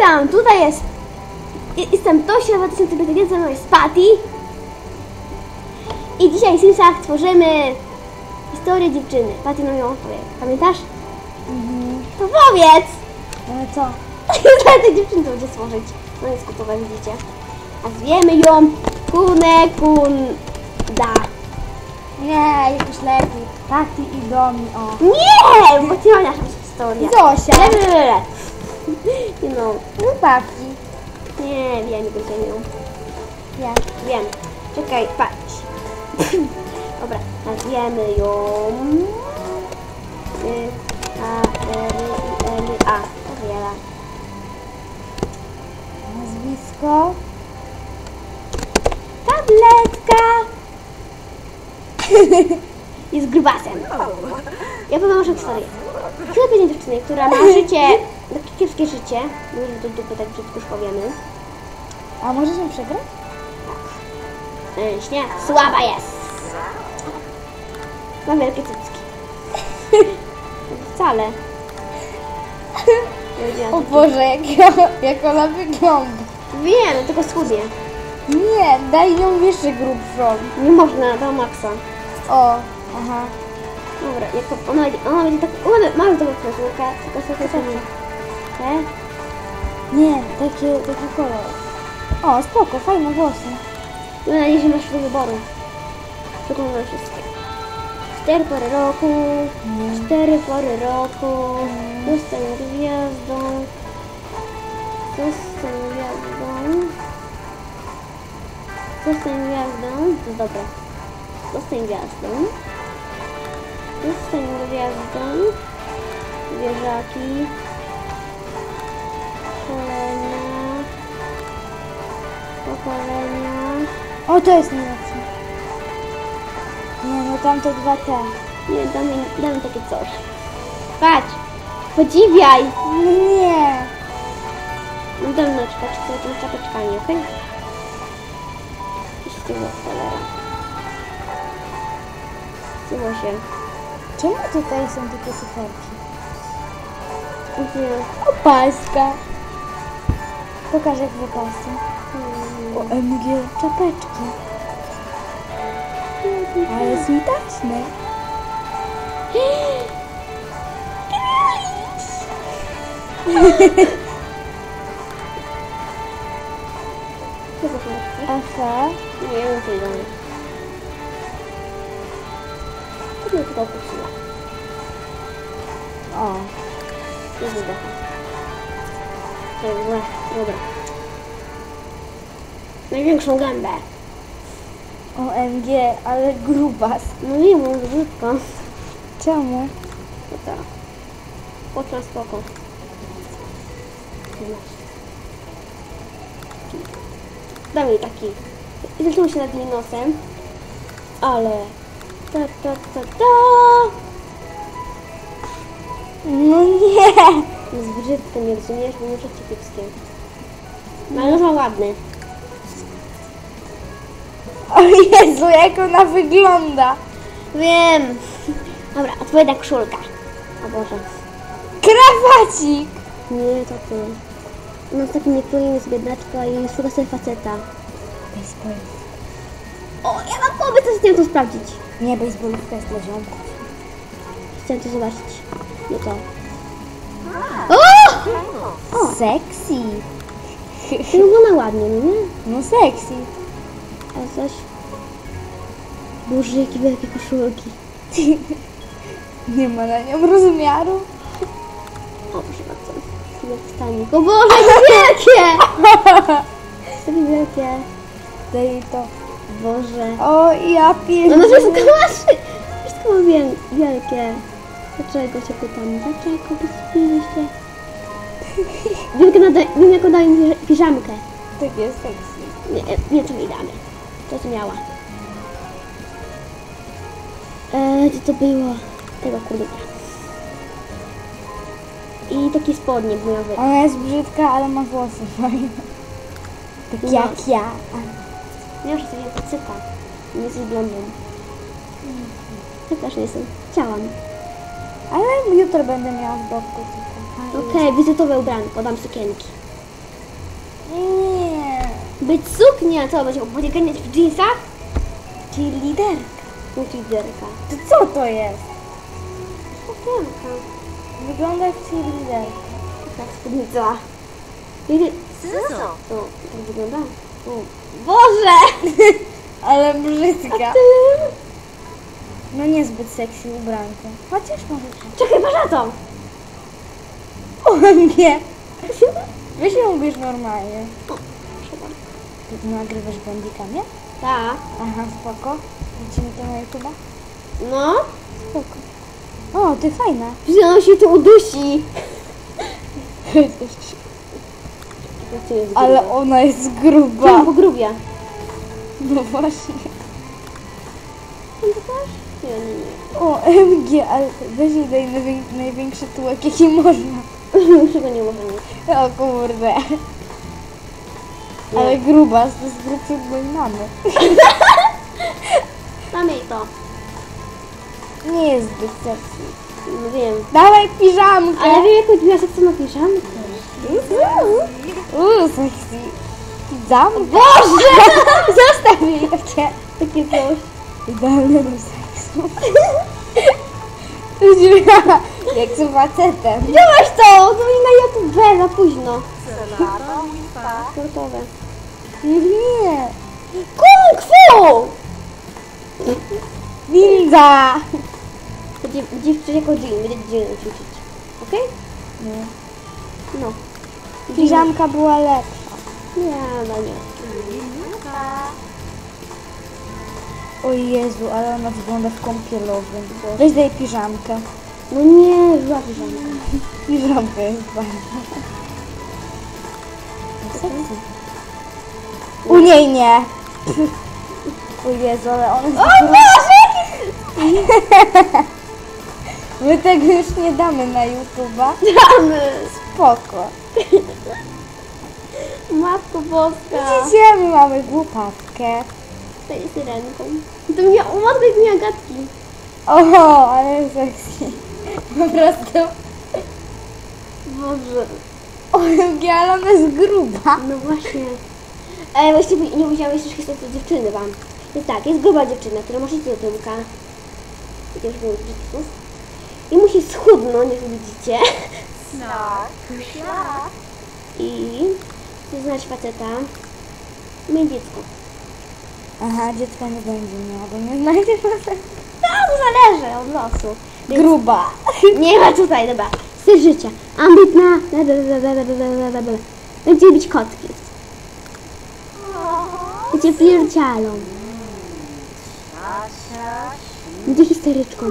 Witam, tutaj jest... Jestem Tosia 2005, ze mną jest Patty. I dzisiaj w Simsach tworzymy historię dziewczyny. Patty nam ją opowie. Pamiętasz? To powiedz! Ale co? Tej dziewczyny to będzie stworzyć. No jest gotowe, widzicie. A zwiemy ją Kunekunda. Nie, jakoś lepiej. Tati i Domi, o. Nie! Bo ty masz nasza historia. Zosia. Le, le, le, le. No, Chłopaki. nie, wiem, będziemy ją. Ja. Wiem. Czekaj, patrz. Dobra, nazwiemy ją. Y, A, R, I, L, A. Powiela. Nazwisko. Tabletka! Jest grubasem. Ja powiem waszą historię. Chcę pewnej dziewczyny, która ma życie, takie kiepskie życie. Mówię do dupy, tak brzydko już powiemy. A możesz mi przegrać? Mięśnie. Słaba jest. Ma wielkie cycki. Wcale. O Boże, jak, ja, jak ona wygląda. Wiem, tylko schudnie. Nie, daj ją jeszcze grubszą. Nie można, do maksa. O, aha. Dobra, jak to, ona, będzie- ona będzie tak... Ona, mamy taką koszulkę, tylko sobie to Te? Nie, takie, taki kolor. O, spoko, fajne włosy. Mam nadzieję, że masz do wyboru. Wyglądam wszystkie. Cztery pory roku, cztery pory roku, zostań gwiazdą, zostań gwiazdą, zostań gwiazdą, to dobre, zostań gwiazdą, zostań gwiazdą, zwierzaki, pokolenia, O, to jest najlepsze. Nie, no tamte dwa te. Nie, dam mi, dam mi takie coś. Patrz, podziwiaj. No nie. No dam na czapeczkę, tą czapeczkami, okej? Okay? Tego cholera. Zło się. Czemu tutaj są takie cyferki? Nie. Opaska. Pokaż jak w opasce. OMG, czapeczki. Ale takie? Aha. Nie, wiem, co idą. To mnie tylko. O. Nie wydecha. To jest złe. Dobra. Największą gębę. OMG, ale grubas. No nie, mam brzydko. Czemu? To tak. Poczuła spoko. Dam jej taki. I zaczęło się nad jej nosem. Ale... Ta, ta, ta, ta. No nie. Jest brzydko, nie rozumiesz? Bo muszę ci kiepskie. No ale ładny. O Jezu, jak ona wygląda. Wiem. Dobra, odpowiednia koszulka. O Boże. Krawacik. Nie, to ty. Ona z takim niektórymi jest biednaczka i szuka sobie faceta. Baseball. O, ja mam pomysł, co chciałem to sprawdzić. Nie, baseballówka jest dla ziomków. Chciałem to zobaczyć. No to. O! Sexy. To wygląda ładnie, no nie? No sexy. A coś... Boże, jakie wielkie koszulki. Nie ma na nią rozmiaru. O, proszę bardzo. Jak stanie. O Boże, jakie wielkie! Takie wielkie. Daj jej to. Boże. O, ja No to wszystko pierdolę. masz. Wszystko ma wiel- wielkie. Dlaczego się pytam? Dlaczego wyspiliście? Wiem, jak nada- wiem, jak daje mi piżamkę. Takie sexy. Nie, nie co mi damy. To co miała. Eee, co to było? Tego kurde. I takie spodnie bojowe. Ona jest brzydka, ale ma włosy fajne. Tak No. jak ja. Miałam sobie pacyka. Nie jesteś blondą. Ja też nie jestem. Chciałam. Ale jutro będę miała z boku. Okej, wizytowe ubranko, dam sukienki. Być suknia, co będzie? Będzie ganiać w jeansach? Czyli liderka. Multiderka. To co to jest? Suknianka. Wygląda jak cheerleaderka. Tak, spódnica. Co? Tak wygląda? O. Boże! Ale brzydka. A ty? No niezbyt sexy ubranka. Chociaż może. Czekaj, patrz na to! O nie. Weź ją ubierz normalnie. Nagrywasz bandika, nie? Tak. Aha, spoko. Lecimy to na YouTube'a? No. Spoko. O, ty fajna. Wziął się tu udusi. Ale ona jest Czemu gruba. po grubie? No właśnie. Nie, nie, nie. O, MG, ale weź jej daj najwię- największy tułek, jaki można. Czego nie może mieć? O kurde. Ale gruba, to jest grubszy od mojej mamy. Mamy to. Nie jest zbyt sexy. No wiem. Dawaj piżamkę. Ale wiem jaką miała seksowną piżamkę. Uuu, sexy. Piżamka. Boże! Zostaw mnie cię. Takie coś. Idealny do seksu. Będziesz miała jak z facetem. Wziąłeś to! To i na YouTube za późno. Sportowe. Nie. Kung fu! Będzie ćwiczyć jako dzień, będzie dzień ćwiczyć. Okej? Nie. No. Piżamka była lepsza. Nie, no nie. O Jezu, ale ona wygląda w kąpielowym. Weź daj piżamkę. No nie, zła piżamka. Piżamka jest bardzo. Sexy. U niej nie. O Jezu, ale ona jest Boże! My tego już nie damy na YouTube'a. Damy! Spoko. Matko Boska! Widzicie, my mamy głupawkę. To jest syrenką. To mnie, o matko jak miała gadki. Oho, ale sexy. Po prostu. Boże. OMG, ale ona jest gruba. No właśnie. Ale właśnie nie musiałam jeszcze historii dziewczyny wam. Więc no tak, jest gruba dziewczyna, która ma 6 tyłka. Widzisz. I musi schudnąć, jak widzicie. No. Tak. I musi znaleźć faceta. Mieć dziecko. Aha, dziecka nie będzie miała, bo nie znajdzie faceta. Tak, to zależy od losu. Więc gruba. Nie ma tutaj, dobra. Styl życia. Ambitna. Będzie bić kotki gdzie pierdzialą. Gdzie histeryczką?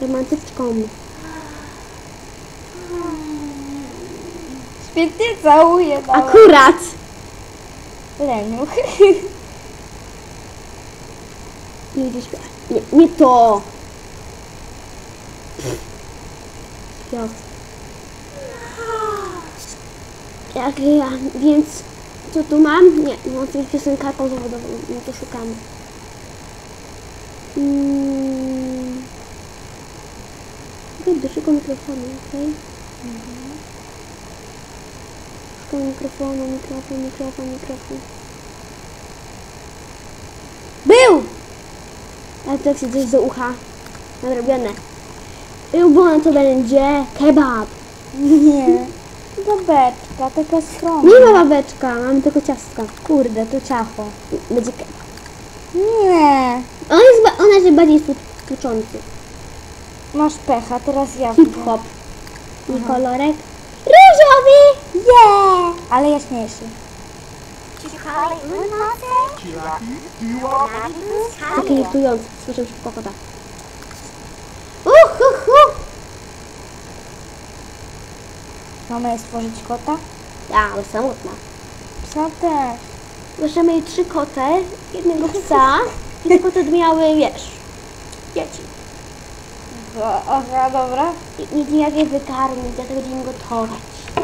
Romantyczką. Świetnie całuję. dawaj. Akurat! Leniu. Nie gdzieś... Nie, nie to! Piotr. Jak ja, więc co tu mam? Nie, mam tutaj piosenkarką zawodową, no to szukamy. Mm. Okej, do szukam mikrofonu, okej? Szukam mikrofonu, mikrofon, mikrofon, mikrofon. Był! Ale to się coś do ucha nadrobione. Ulubione to będzie kebab. Nie. Babeczka, taka skromna. Nie ma babeczka, mamy tylko ciastka. Kurde, to ciacho. Będzie kebab. Nie. On jest, ba- ona jest bardziej tuczący. Masz pecha, teraz ja. Hip-hop. I kolorek różowy. Yeah. Ale jaśniejszy. Taki irytujący. Słyszę szybko kota. Mamy stworzyć kota? Ja, ale samotna. Psa też. Możemy mieć trzy koty, jednego psa i te koty miały, wiesz, dzieci. O, Aha, dobra. I Nikt nie wie wykarmić, dlatego będziemy gotować.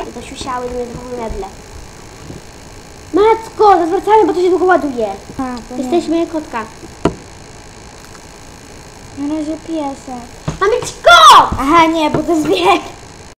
I to siusiały mnie w medle. Matko, zwracamy, bo to się długo ładuje. A, to. Jesteśmy kotka. Na razie piesek. Mamy ci kot! Aha, nie, bo to jest bieg.